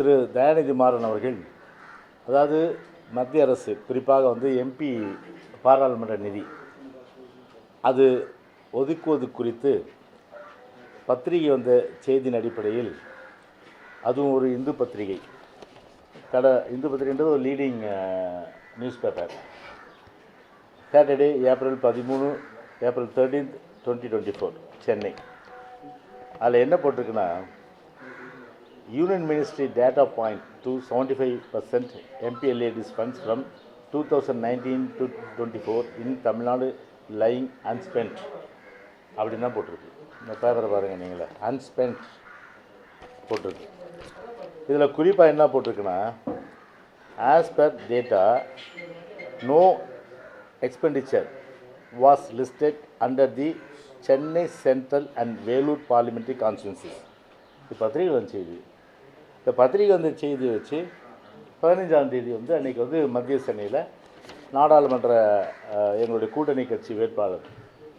திரு தயாநிதி மாறன் அவர்கள் அதாவது மத்திய அரசு குறிப்பாக வந்து எம்பி பாராளுமன்ற நிதி அது ஒதுக்குவது குறித்து பத்திரிகை வந்த செய்தியின் அடிப்படையில் அதுவும் ஒரு இந்து பத்திரிகை கட இந்து பத்திரிகைன்றது ஒரு leading news paper Saturday April பதிமூணு April thirteenth twenty twenty four Chennai. அதில் என்ன போட்டிருக்குன்னா union ministry data point two seventy five percent MPLADS funds from two thousand nineteen to twenty four in Tamil Nadu lying unspent அப்படின்னு தான் போட்டிருக்கு. இந்த பேப்பரை பாருங்கள் நீங்களே. அன்ஸ்பெண்ட் போட்டிருக்கு. இதில் குறிப்பாக என்ன போட்டிருக்குன்னா as per data no expenditure was listed under the Chennai central and Vellore parliamentary constituencies இது பத்திரிகை வந்த செய்தி. இந்த பத்திரிகை வந்த செய்தி வச்சு பதினஞ்சாம் தேதி வந்து அன்றைக்கி வந்து மத்திய சென்னையில் நாடாளுமன்ற எங்களுடைய கூட்டணி கட்சி வேட்பாளர்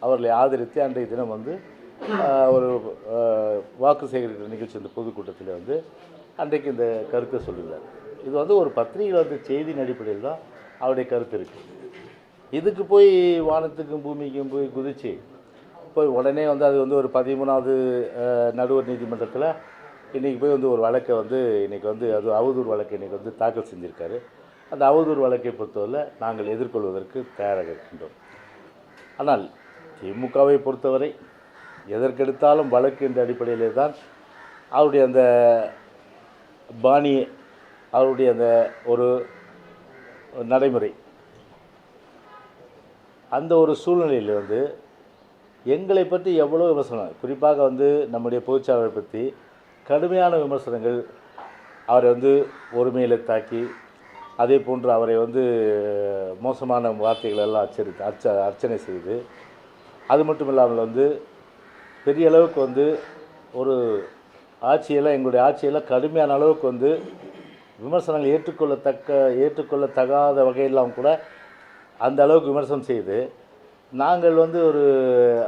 அவர்களை ஆதரித்து அன்றைய தினம் வந்து ஒரு வாக்கு சேகரிக்கிற நிகழ்ச்சி இந்த பொதுக்கூட்டத்தில் வந்து அன்றைக்கு இந்த கருத்தை சொல்லியிருந்தார். இது வந்து ஒரு பத்திரிகையில் வந்து செய்தியின் அடிப்படையில் தான் அவருடைய கருத்து இருக்குது இதுக்கு போய் வானத்துக்கும் பூமிக்கும் போய் குதித்து போய் உடனே வந்து அது வந்து ஒரு பதிமூணாவது நடுவர் நீதிமன்றத்தில் இன்றைக்கி போய் வந்து ஒரு வழக்கை வந்து இன்றைக்கி வந்து அது அவதூறு வழக்கை இன்றைக்கி வந்து தாக்கல் செஞ்சுருக்காரு. அந்த அவதூறு வழக்கை பொறுத்தவரை நாங்கள் எதிர்கொள்வதற்கு தயாராக இருக்கின்றோம். ஆனால் திமுகவை பொறுத்தவரை எதற்கெடுத்தாலும் வழக்கு என்ற அடிப்படையிலே தான் அவருடைய அந்த பாணி அவருடைய அந்த ஒரு நடைமுறை அந்த ஒரு சூழ்நிலையில் வந்து எங்களை பற்றி எவ்வளோ விமர்சனம். குறிப்பாக வந்து நம்முடைய பொதுச்சாளரை பற்றி கடுமையான விமர்சனங்கள் அவரை வந்து ஒருமையில் தாக்கி அதே போன்று அவரை வந்து மோசமான வார்த்தைகள் எல்லாம் அச்சரித்து அர்ச்ச அர்ச்சனை செய்து அது மட்டும் இல்லாமல் வந்து பெரிய அளவுக்கு வந்து ஒரு ஆட்சியெல்லாம் எங்களுடைய ஆட்சியெல்லாம் கடுமையான அளவுக்கு வந்து விமர்சனங்கள் ஏற்றுக்கொள்ளத்தக்க ஏற்றுக்கொள்ளத்தகாத வகையெல்லாம் கூட அந்த அளவுக்கு விமர்சனம் செய்து நாங்கள் வந்து ஒரு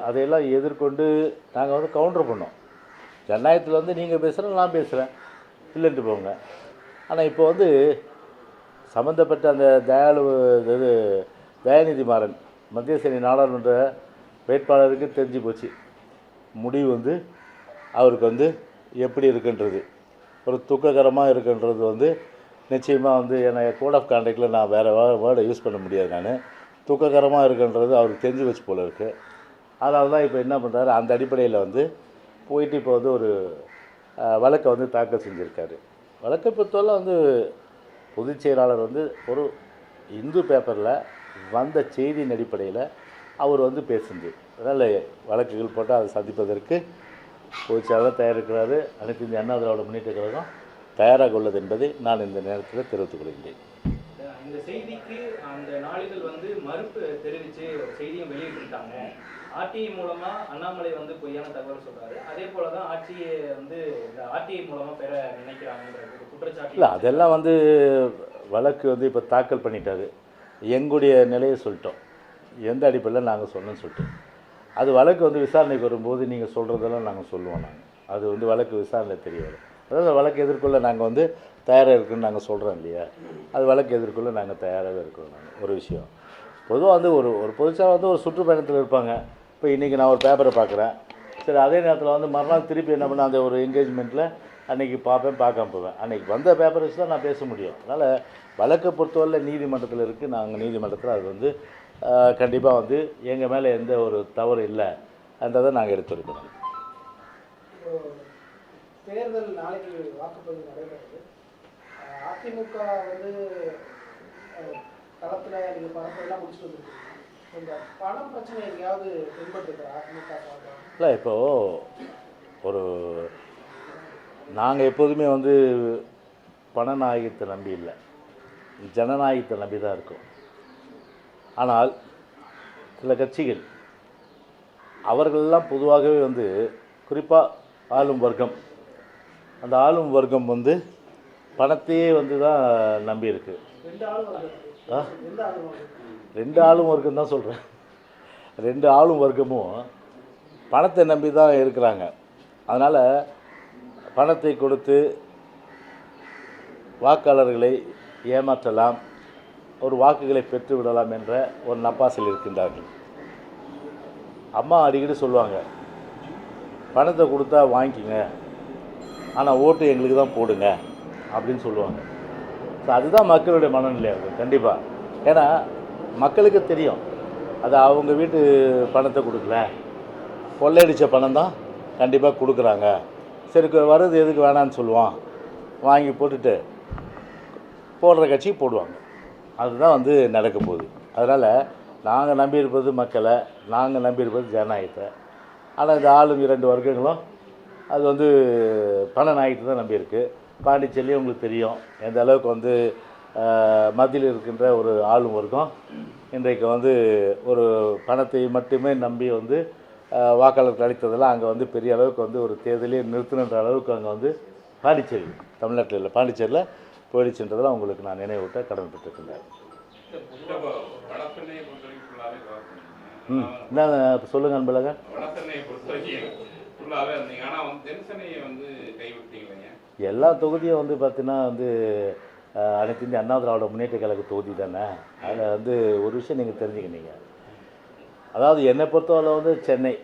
அதையெல்லாம் எதிர்கொண்டு நாங்கள் வந்து கவுண்டர் பண்ணோம். ஜனநாயகத்தில் வந்து நீங்கள் பேசுகிறேன் நான் பேசுகிறேன் இல்லைன்ட்டு போங்க. ஆனால் இப்போ வந்து சம்மந்தப்பட்ட அந்த தயாளு இது தயாநிதி மாறன் மத்திய சேனை நாடாளுமன்ற வேட்பாளருக்கு தெரிஞ்சு போச்சு. முடிவு வந்து அவருக்கு வந்து எப்படி இருக்குன்றது. ஒரு துக்ககரமாக இருக்குன்றது வந்து நிச்சயமாக வந்து என்னை கோட் ஆஃப் கான்டாக்டில் நான் வேறு வேர்டை யூஸ் பண்ண முடியாது நான். துக்ககரமாக இருக்குன்றது அவருக்கு தெரிஞ்சு வச்சு போல இருக்குது அதனால தான் இப்போ என்ன பண்ணுறாரு அந்த அடிப்படையில் வந்து போயிட்டு இப்போ வந்து ஒரு வழக்கை வந்து தாக்கல் செஞ்சுருக்காரு. வழக்கை பொறுத்தவரை வந்து பொதுச் செயலாளர் வந்து ஒரு இந்து பேப்பரில் வந்த செய்தியின் அடிப்படையில் அவர் வந்து பேசுந்து அதனால் வழக்குகள் போட்டு அதை சந்திப்பதற்கு பொதுச் செயலாளர் தயாரிக்கிறாரு. அனைத்து இந்திய அண்ணா திராவிட முன்னேற்ற கழகம் தயாராக உள்ளது என்பதை நான் இந்த நேரத்தில் தெரிவித்துக் கொள்கின்றேன். இந்த செய்திக்கு அந்த நாளிதழ் வந்து மறுப்பு தெரிவித்து செய்தியும் வெளியிட்டிருக்காங்க. ஆர்டிஐ மூலமா அண்ணாமலை வந்து பொய்யான தகவல் சொல்றாரு. அதே போலதான் ஆட்சியை வந்து இந்த ஆர்டிஐ மூலமா பெற நினைக்கிறாங்கன்ற குற்றச்சாட்டு. இல்லை அதெல்லாம் வந்து வழக்கு வந்து இப்போ தாக்கல் பண்ணிட்டாரு. எங்களுடைய நிலையை சொல்லிட்டோம். எந்த அடிப்படையில் நாங்கள் சொன்னோன்னு சொல்லிட்டு. அது வழக்கு வந்து விசாரணைக்கு வரும்போது நீங்கள் சொல்கிறதெல்லாம் நாங்கள் சொல்லுவோம் நாங்கள் அது வந்து வழக்கு விசாரணை தெரியாது. அதாவது வழக்கு எதிர்கொள்ள நாங்கள் வந்து தயாராக இருக்குன்னு நாங்கள் சொல்கிறோம் இல்லையா? அது வழக்கு எதிர்கொள்ள நாங்கள் தயாராகவே இருக்கிறோம் நாங்கள் ஒரு விஷயம். பொதுவாக வந்து ஒரு ஒரு பொதுச்சாக வந்து ஒரு சுற்றுப்பயணத்தில் இருப்பாங்க. இப்போ இன்றைக்கி நான் ஒரு பேப்பரை பார்க்குறேன். சரி அதே நேரத்தில் வந்து மறுநாள் திருப்பி என்ன பண்ண அந்த ஒரு என்கேஜ்மெண்ட்டில் அன்றைக்கி பார்ப்பேன் பார்க்காம போவேன். அன்றைக்கி வந்த பேப்பர் வச்சு தான் நான் பேச முடியும். அதனால் வழக்கை பொறுத்தவரை நீதிமன்றத்தில் இருக்குது நாங்கள் நீதிமன்றத்தில் அது வந்து கண்டிப்பாக வந்து எங்கள் மேலே எந்த ஒரு தவறு இல்லை. என்றதை நாங்கள் எடுத்துருக்கிறோம். தேர்தல் நாளைக்கு வாக்குப்பதிவு நடைபெறுது. அதிமுக வந்து களத்தில் நீங்கள் பரப்பெல்லாம் முடிச்சுட்டு வந்துருக்கீங்க. இல்லை இப்போது ஒரு நாங்கள் எப்போதுமே வந்து பணநாயகத்தை நம்பி இல்லை. ஜனநாயகத்தை நம்பி தான் இருக்கோம். ஆனால் சில கட்சிகள் அவர்களெல்லாம் பொதுவாகவே வந்து குறிப்பாக ஆளும் வர்க்கம் அந்த ஆளும் வர்க்கம் வந்து பணத்தையே வந்து தான் நம்பி இருக்கு ரெண்டு ஆளும் வர்க்கம் தான் சொல்கிறேன் ரெண்டு ஆளும் வர்க்கமும் பணத்தை நம்பி தான் இருக்கிறாங்க. அதனால் பணத்தை கொடுத்து வாக்காளர்களை ஏமாற்றலாம் ஒரு வாக்குகளை பெற்று விடலாம் என்ற ஒரு நப்பாசில் இருக்கின்றார்கள். அம்மா அடிக்கடி சொல்லுவாங்க பணத்தை கொடுத்தா வாங்கிக்கிங்க ஆனால் ஓட்டு எங்களுக்கு தான் போடுங்க அப்படின்னு சொல்லுவாங்க. ஸோ அதுதான் மக்களுடைய மனநிலை அது கண்டிப்பாக ஏன்னா மக்களுக்கு தெரியும். அது அவங்க வீட்டு பணத்தை கொடுக்கல. கொள்ளையடித்த பணம் தான் கண்டிப்பாக கொடுக்குறாங்க. சரி வர்றது எதுக்கு வேணான்னு சொல்லுவான். வாங்கி போட்டுட்டு போடுற கட்சி போடுவாங்க. அதுதான் வந்து நடக்க போகுது. அதனால் நாங்கள் நம்பியிருப்பது மக்களை நாங்கள் நம்பியிருப்பது ஜனநாயகத்தை. ஆனால் இந்த ஆளும் இரண்டு வர்க்கங்களும் அது வந்து பண நாயகத்தை தான் நம்பியிருக்கு. பாண்டிச்சேரியும் உங்களுக்கு தெரியும். எந்த அளவுக்கு வந்து மத்தியில் இருக்கின்ற ஒரு ஆளும் வர்க்கம். இன்றைக்கு வந்து ஒரு பணத்தை மட்டுமே நம்பி வந்து ஆஹ், வாக்காளருக்கு அளித்ததெல்லாம் அங்கே வந்து பெரிய அளவுக்கு வந்து ஒரு தேர்தலே நிறுத்தினன்ற அளவுக்கு அங்கே வந்து பாண்டிச்சேரி தமிழ்நாட்டில் இல்லை பாண்டிச்சேரியில் போயிடுச்சுன்றதெல்லாம் உங்களுக்கு நான் நினைவூட்ட கடமைப்பட்டிருக்கின்றேன் இப்போ ம் என்ன சொல்லுங்கள் அன்பழக எல்லா தொகுதியும் வந்து பார்த்தீங்கன்னா வந்து அனைத்து இந்திய அண்ணா திராவிட முன்னேற்ற கழக தொகுதி தானே? அதில் வந்து ஒரு விஷயம் நீங்கள் தெரிஞ்சுக்கினீங்க அதாவது என்னை பொறுத்தவரை வந்து சென்னை.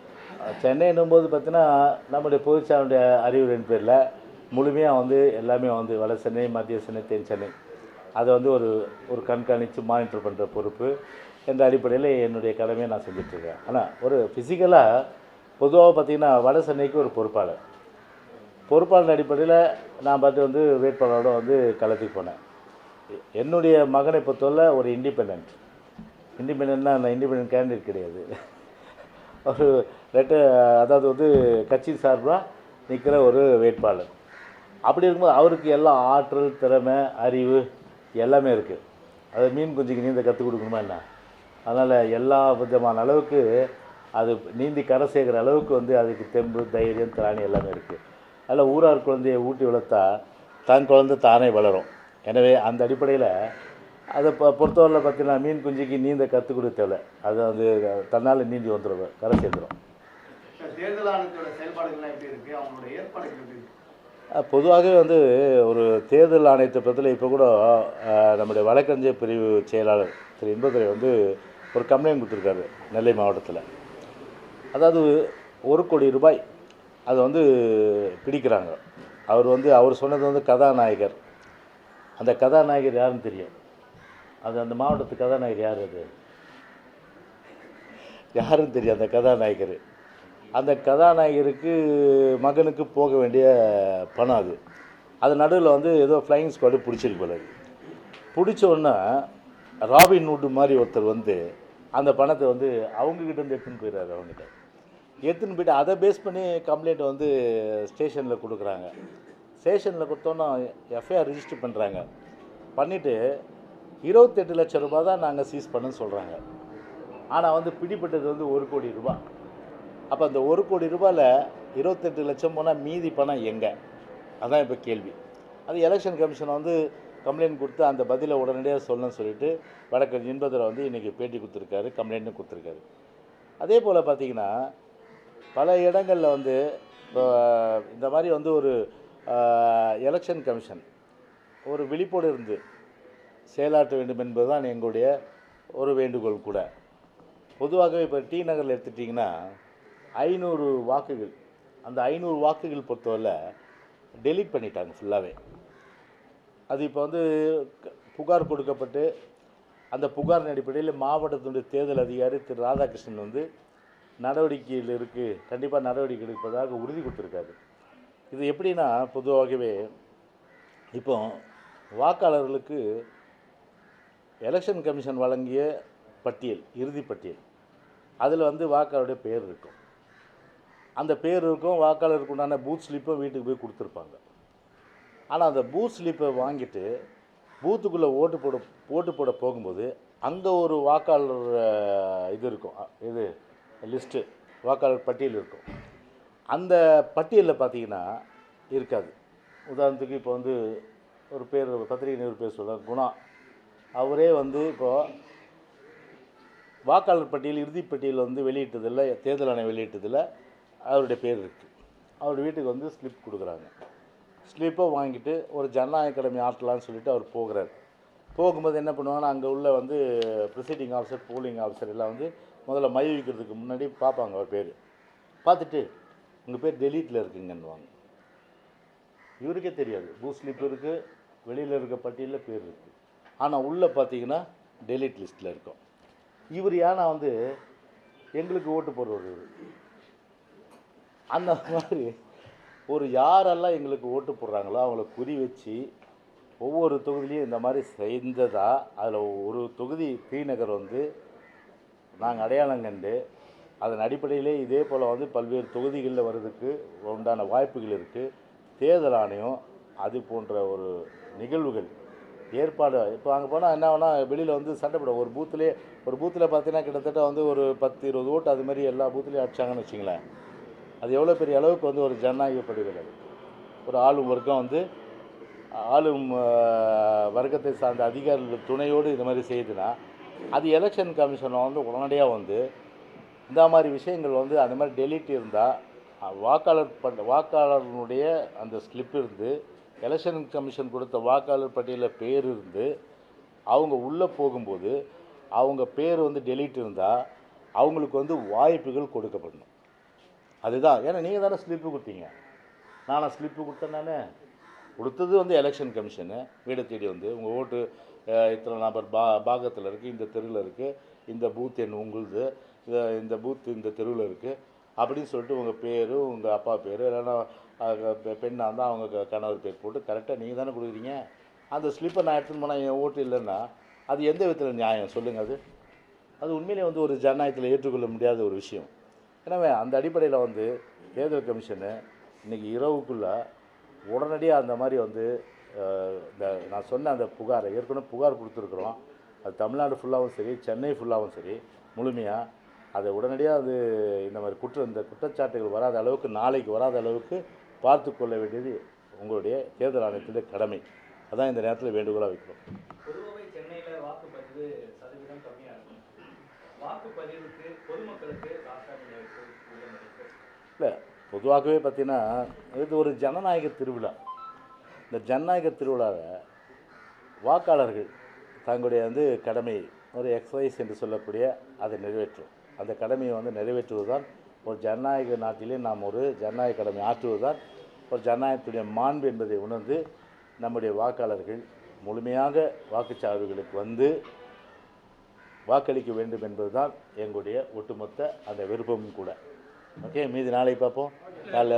சென்னைன்னும் போது பார்த்தீங்கன்னா நம்முடைய பொதுச்சாருடைய அறிவுரையின் பேரில் முழுமையாக வந்து எல்லாமே வந்து வட சென்னை மத்திய சென்னை தென் சென்னை. அதை வந்து ஒரு ஒரு கண்காணித்து மானிட்டர் பண்ணுற பொறுப்பு என்ற அடிப்படையில் என்னுடைய கடமையை நான் செஞ்சிட்ருக்கேன் ஆனால் ஒரு ஃபிசிக்கலாக பொதுவாக பார்த்தீங்கன்னா வட சென்னைக்கு ஒரு பொறுப்பாளர். பொறுப்பாளர் அடிப்படையில் நான் பார்த்து வந்து வேட்பாளரோட வந்து களத்துக்கு போனேன். என்னுடைய மகனை பொறுத்தவரை ஒரு இண்டிபெண்ட் இண்டிபெண்ட்னா நான் இண்டிபெண்ட் கேண்டிடேட் கிடையாது. ஒரு ரெட்ட அதாவது வந்து கட்சி சார்பாக நிற்கிற ஒரு வேட்பாளர். அப்படி இருக்கும்போது அவருக்கு எல்லா ஆற்றல் திறமை அறிவு எல்லாமே இருக்குது அது மீன் குஞ்சுக்கு நீந்த கற்றுக் கொடுக்கணுமா என்ன? அதனால் எல்லா விதமான அளவுக்கு அது நீந்தி கரை சேர்க்குற அளவுக்கு வந்து அதுக்கு தெம்பு தைரியம் திராணி எல்லாமே இருக்குது அதில் ஊரார் குழந்தையை ஊட்டி வளர்த்தா தன் குழந்தை தானே வளரும். எனவே அந்த அடிப்படையில் அதை பொ பொறுத்தவரையில் பார்த்தீங்கன்னா மீன் குஞ்சுக்கு நீந்த கற்றுக் கொடுக்க தேவை அது வந்து தன்னால் நீந்தி வந்துடும் கரை சேர்ந்துடும் பொதுவாகவே வந்து ஒரு தேர்தல் ஆணையத்தை பற்றில இப்போ கூட நம்முடைய வழக்கறிஞர் பிரிவு செயலாளர் திரு இன்பதுரை வந்து ஒரு கம்ப்ளைண்ட் கொடுத்துருக்காரு நெல்லை மாவட்டத்தில். அதாவது ஒரு கோடி ரூபாய் அதை வந்து பிடிக்கிறாங்க. அவர் வந்து அவர் சொன்னது வந்து கதாநாயகர். அந்த கதாநாயகர் யாருன்னு தெரியும்? அது அந்த மாவட்டத்து கதாநாயகர் யார் அது? யாருன்னு தெரியும் அந்த கதாநாயகர்? அந்த கதாநாயகருக்கு மகனுக்கு போக வேண்டிய பணம் அது. அது நடுவில் வந்து ஏதோ ஃப்ளையிங் ஸ்குவாடு பிடிச்சிருக்கு போல பிடிச்சோன்னா ராபின் வுட் மாதிரி ஒருத்தர் வந்து அந்த பணத்தை வந்து அவங்கக்கிட்ட இருந்து எடுத்துன்னு போயிடுறாரு அவங்ககிட்ட. எடுத்துன்னு போயிட்டு அதை பேஸ் பண்ணி கம்ப்ளைண்ட் வந்து ஸ்டேஷனில் கொடுக்குறாங்க. ஸ்டேஷனில் கொடுத்தோன்னா எஃப்ஐஆர் ரிஜிஸ்டர் பண்ணுறாங்க பண்ணிவிட்டு இருபத்தெட்டு லட்சம் ரூபா தான் நாங்கள் சீஸ் பண்ணுன்னு சொல்கிறாங்க ஆனால் வந்து பிடிப்பட்டது வந்து ஒரு கோடி ரூபா அப்போ அந்த ஒரு கோடி ரூபாயில் இருபத்தெட்டு லட்சம் போனால் மீதி பணம் எங்கே? அதான் இப்போ கேள்வி. அது எலெக்ஷன் கமிஷன் வந்து கம்ப்ளைண்ட் கொடுத்து அந்த பதிலை உடனடியாக சொல்லணும்னு சொல்லிட்டு வடக்கு இன்பதில் வந்து இன்றைக்கி பேட்டி கொடுத்துருக்காரு கம்ப்ளைண்ட்டும் கொடுத்துருக்காரு. அதே போல் பார்த்தீங்கன்னா பல இடங்களில் வந்து இப்போ இந்த மாதிரி வந்து ஒரு எலெக்ஷன் கமிஷன் ஒரு விழிப்போடு இருந்து செயலாற்ற வேண்டும் என்பதுதான் எங்களுடைய ஒரு வேண்டுகோள் கூட. பொதுவாகவே இப்போ டி நகரில் எடுத்துட்டிங்கன்னா ஐநூறு வாக்குகள் அந்த ஐநூறு வாக்குகள் பொறுத்தவரை டெலீட் பண்ணிட்டாங்க ஃபுல்லாகவே அது இப்போ வந்து க- புகார் கொடுக்கப்பட்டு அந்த புகாரின் அடிப்படையில் மாவட்டத்தினுடைய தேர்தல் அதிகாரி திரு ராதாகிருஷ்ணன் வந்து நடவடிக்கையில் இருக்குது கண்டிப்பாக நடவடிக்கை எடுப்பதாக உறுதி கொடுத்துருக்காரு. இது எப்படின்னா பொதுவாகவே இப்போ வாக்காளர்களுக்கு எலெக்ஷன் கமிஷன் வழங்கிய பட்டியல் இறுதி பட்டியல். அதில் வந்து வாக்காளருடைய பேர் இருக்கும். அந்த பேர் இருக்கும் வாக்காளருக்கு உண்டான பூத் ஸ்லிப்பும் வீட்டுக்கு போய் கொடுத்துருப்பாங்க. ஆனால் அந்த பூத் ஸ்லிப்பை வாங்கிட்டு பூத்துக்குள்ளே ஓட்டு போட ஓட்டு போட போகும்போது அங்கே ஒரு வாக்காளர் இது இருக்கும் இது லிஸ்ட்டு வாக்காளர் பட்டியல் இருக்கும். அந்த பட்டியலில் பார்த்தீங்கன்னா இருக்காது. உதாரணத்துக்கு இப்போ வந்து ஒரு பேர் பத்திரிகை நிருபர் பேர் சொல்கிறார் குணா. அவரே வந்து இப்போது வாக்காளர் பட்டியல் இறுதிப்பட்டியல் வந்து வெளியிட்டதில் தேர்தல் ஆணையம் வெளியிட்டதில் அவருடைய பேர் இருக்குது அவர் வீட்டுக்கு வந்து ஸ்லிப் கொடுக்குறாங்க. ஸ்லிப்பை வாங்கிட்டு ஒரு ஜனநாயக கடமை ஆற்றலான்னு சொல்லிட்டு அவர் போகிறார். போகும்போது என்ன பண்ணுவாங்கன்னா அங்கே உள்ள வந்து ப்ரிசைடிங் ஆஃபீஸர் போலிங் ஆஃபீஸர் எல்லாம் வந்து முதல்ல மை வைக்கிறதுக்கு முன்னாடி பார்ப்பாங்க அவர் பேர். பார்த்துட்டு உங்கள் பேர் டெலீட்டில் இருக்குங்கன்னுவாங்க. இவருக்கே தெரியாது. பூ ஸ்லிப் இருக்குது வெளியில் இருக்க பட்டியலில் பேர் இருக்குது ஆனால் உள்ளே பார்த்தீங்கன்னா டெலிட் லிஸ்ட்டில் இருக்கும். இவர் ஏன்னா வந்து எங்களுக்கு ஓட்டு போடுறவர் இவர். அந்த மாதிரி ஒரு யாரெல்லாம் எங்களுக்கு ஓட்டு போடுறாங்களோ அவங்கள குறி வச்சு ஒவ்வொரு தொகுதியிலையும் இந்த மாதிரி செய்ததா அதில் ஒரு தொகுதி தீநகர் வந்து நாங்கள் அடையாளம் கண்டு அதன் அடிப்படையிலே இதே போல் வந்து பல்வேறு தொகுதிகளில் வர்றதுக்கு உண்டான வாய்ப்புகள் இருக்குது தேர்தல் ஆணையம் அது போன்ற ஒரு நிகழ்வுகள் ஏற்பாடு இப்போ அங்கே போனால் என்ன வேணால் வெளியில் வந்து சண்டை போடும் ஒரு பூத்துலேயே ஒரு பூத்தில் பார்த்தீங்கன்னா கிட்டத்தட்ட வந்து ஒரு பத்து இருபது ஓட்டு அது மாதிரி எல்லா பூத்துலேயும் அடிச்சாங்கன்னு வச்சுங்களேன். அது எவ்வளோ பெரிய அளவுக்கு வந்து ஒரு ஜனநாயக படுகிறது ஒரு ஆளும் வர்க்கம் வந்து ஆளும் வர்க்கத்தை சார்ந்த அதிகாரிகள் துணையோடு இது மாதிரி செய்யுதுன்னா அது எலெக்ஷன் கமிஷனை வந்து உடனடியாக வந்து இந்த மாதிரி விஷயங்கள் வந்து அந்த மாதிரி டெலிட் இருந்தால் வாக்காளர் பட்ட வாக்காளர்களுடைய அந்த ஸ்லிப் இருந்து எலெக்ஷன் கமிஷன் கொடுத்த வாக்காளர் பட்டியலில் பேர் இருந்து அவங்க உள்ளே போகும்போது அவங்க பேர் வந்து டெலீட் இருந்தால் அவங்களுக்கு வந்து வாய்ப்புகள் கொடுக்கப்படணும். அதுதான். ஏன்னா நீங்கள் தானே ஸ்லிப்பு கொடுத்தீங்க. நானும் ஸ்லிப்பு கொடுத்தேன் நான். கொடுத்தது வந்து எலெக்ஷன் கமிஷனு வீடை தேடி வந்து உங்கள் ஓட்டு இத்தனை நபர் பா பாகத்தில் இருக்குது இந்த தெருவில் இருக்குது இந்த பூத் எண் உங்களுது இந்த பூத் இந்த தெருவில் இருக்குது அப்படின்னு சொல்லிட்டு உங்கள் பேர் உங்கள் அப்பா பேர் இல்லைன்னா பெ- பெண்ணாக இருந்தால் அவங்க க- கணவர் பேர் போட்டு கரெக்டாக நீங்கள் தானே கொடுக்குறீங்க? அந்த ஸ்லிப்பை நான் எடுத்துன்னு போனால் என் ஓட்டு இல்லைன்னா அது எந்த விதத்தில் நியாயம்? சொல்லுங்கள் அது. அது உண்மையிலே வந்து ஒரு ஜனநாயகத்தில் ஏற்றுக்கொள்ள முடியாத ஒரு விஷயம். எனவே அந்த அடிப்படையில் வந்து தேர்தல் கமிஷனு இன்றைக்கி இரவுக்குள்ளே உடனடியாக அந்த மாதிரி வந்து இந்த நான் சொன்ன அந்த புகாரை ஏற்கனவே புகார் கொடுத்துருக்குறோம். அது தமிழ்நாடு ஃபுல்லாகவும் சரி சென்னை ஃபுல்லாகவும் சரி முழுமையாக அதை உடனடியாக அது இந்த மாதிரி குற்ற இந்த குற்றச்சாட்டுகள் வராத அளவுக்கு நாளைக்கு வராத அளவுக்கு பார்த்து கொள்ள வேண்டியது உங்களுடைய தேர்தல் ஆணையத்துடைய கடமை. அதான் இந்த நேரத்தில் வேண்டுகோளாக வைக்கிறோம். இல்லை பொதுவாகவே பார்த்திங்கன்னா இது ஒரு ஜனநாயக திருவிழா. இந்த ஜனநாயக திருவிழாவை வாக்காளர்கள் தங்களுடைய வந்து கடமை ஒரு எக்ஸசைஸ் என்று சொல்லக்கூடிய அதை நிறைவேற்றும். அந்த கடமையை வந்து நிறைவேற்றுவது தான் ஒரு ஜனநாயக நாட்டிலே நாம் ஒரு ஜனநாயக கடமை ஆற்றுவது தான் ஒரு ஜனநாயகத்துடைய மாண்பு என்பதை உணர்ந்து நம்முடைய வாக்காளர்கள் முழுமையாக வாக்குச்சாவடிகளுக்கு வந்து வாக்களிக்க வேண்டும் என்பதுதான் எங்களுடைய ஒட்டுமொத்த அந்த விருப்பமும் கூட. ஓகே மீதி நாளைக்கு பார்ப்போம். காலைல